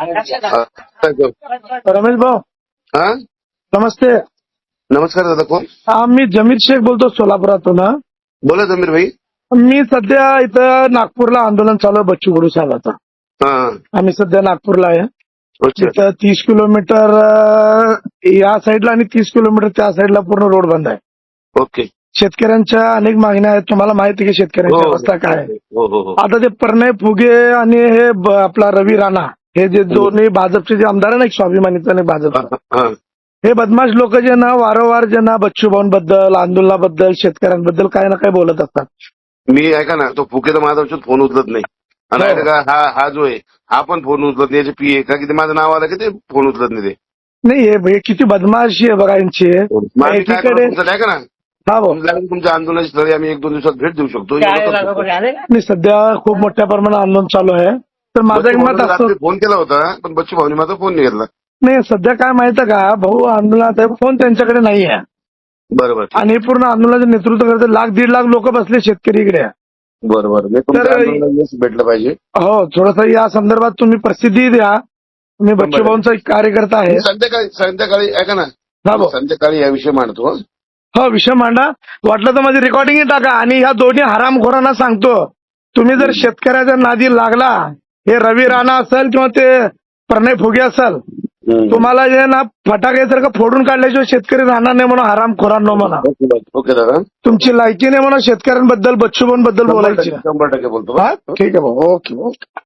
हा? रमेश भाऊ. हा? नमस्ते. नमस्कार दादा कोण? हा मी जमीर शेख बोलतो सोलापुरातून. बोला जमीर भाई. मी सध्या इथं नागपूरला आंदोलन चालू आहे बच्चू कडू साहेबाचं. हा. आम्ही सध्या नागपूरला आहे. अच्छा. तिथं तीस किलोमीटर या साईडला आणि तीस किलोमीटर त्या साईडला पूर्ण रोड बंद आहे. ओके. शेतकऱ्यांच्या अनेक मागण्या आहेत. तुम्हाला माहिती आहे की शेतकऱ्यांची हो. अवस्था काय आहे. हो हो आता ते प्रणय फुगे आणि हे आपला रवी राणा हे जे दोन्ही भाजपचे जे आमदार आहे ना एक स्वाभिमानीचं आणि भाजप हा, बदमाश लोक जे ना वारंवार जे ना बच्चू भाऊंबद्दल आंदोलनाबद्दल शेतकऱ्यांबद्दल काही ना काही बोलत असतात. मी ऐका ना तो फुकेचा माझा औषध फोन उचलत नाही. आणि हो. ऐका का, हा हा जो आहे हा पण फोन उचलत नाही. याचे पी का की ते माझं नाव आलं की ते फोन उचलत नाही ते? नाही हे किती बदमाशी आहे बघा यांची. काय ऐका ना. हा तुमच्या आंदोलनाची स्थळी आम्ही एक दोन दिवसात भेट देऊ शकतो. नाही सध्या खूप मोठ्या प्रमाणात आंदोलन चालू आहे. तर माझं एक मत असतं. फोन केला होता पण बच्चू भाऊनी माझा फोन नाही घेतला. नाही सध्या काय माहितं का? भाऊ आंदोलनात आहे, फोन त्यांच्याकडे नाही आहे. बरोबर. आणि पूर्ण आंदोलनाचं नेतृत्व करते लाख दीड लाख लोक बसले शेतकरी इकडे. बरोबर. मी तुमच्या तर- आंदोलनाला यश भेटलं पाहिजे. हो थोडस या संदर्भात तुम्ही प्रसिद्धी द्या. मी बच्चू भाऊंचा एक कार्यकर्ता आहे. संध्याकाळी संध्याकाळी ऐका ना. हा भाऊ संध्याकाळी या विषय मांडतो हं. हो विषय मांडा. वाटलं तर माझी रेकॉर्डिंग टाका. आणि ह्या दोन्ही हरामखोरांना सांगतो. तुम्ही जर शेतकऱ्याच्या नादी लागला हे रवी राणा असेल किंवा ते प्रणय फुगे असेल तुम्हाला जे ना फटाक्यासारखं फोडून काढल्याशिवाय शेतकरी राहणार नाही म्हणून हरामखोरांनो म्हणा. ओके ओके दादा. तुमची लायकी नाही म्हणून शेतकऱ्यांबद्दल बच्चूभाऊंबद्दल शंभर बोलायची शंभर टक्के बोलतो. हा? ठीक आहे भाऊ. Okay okay.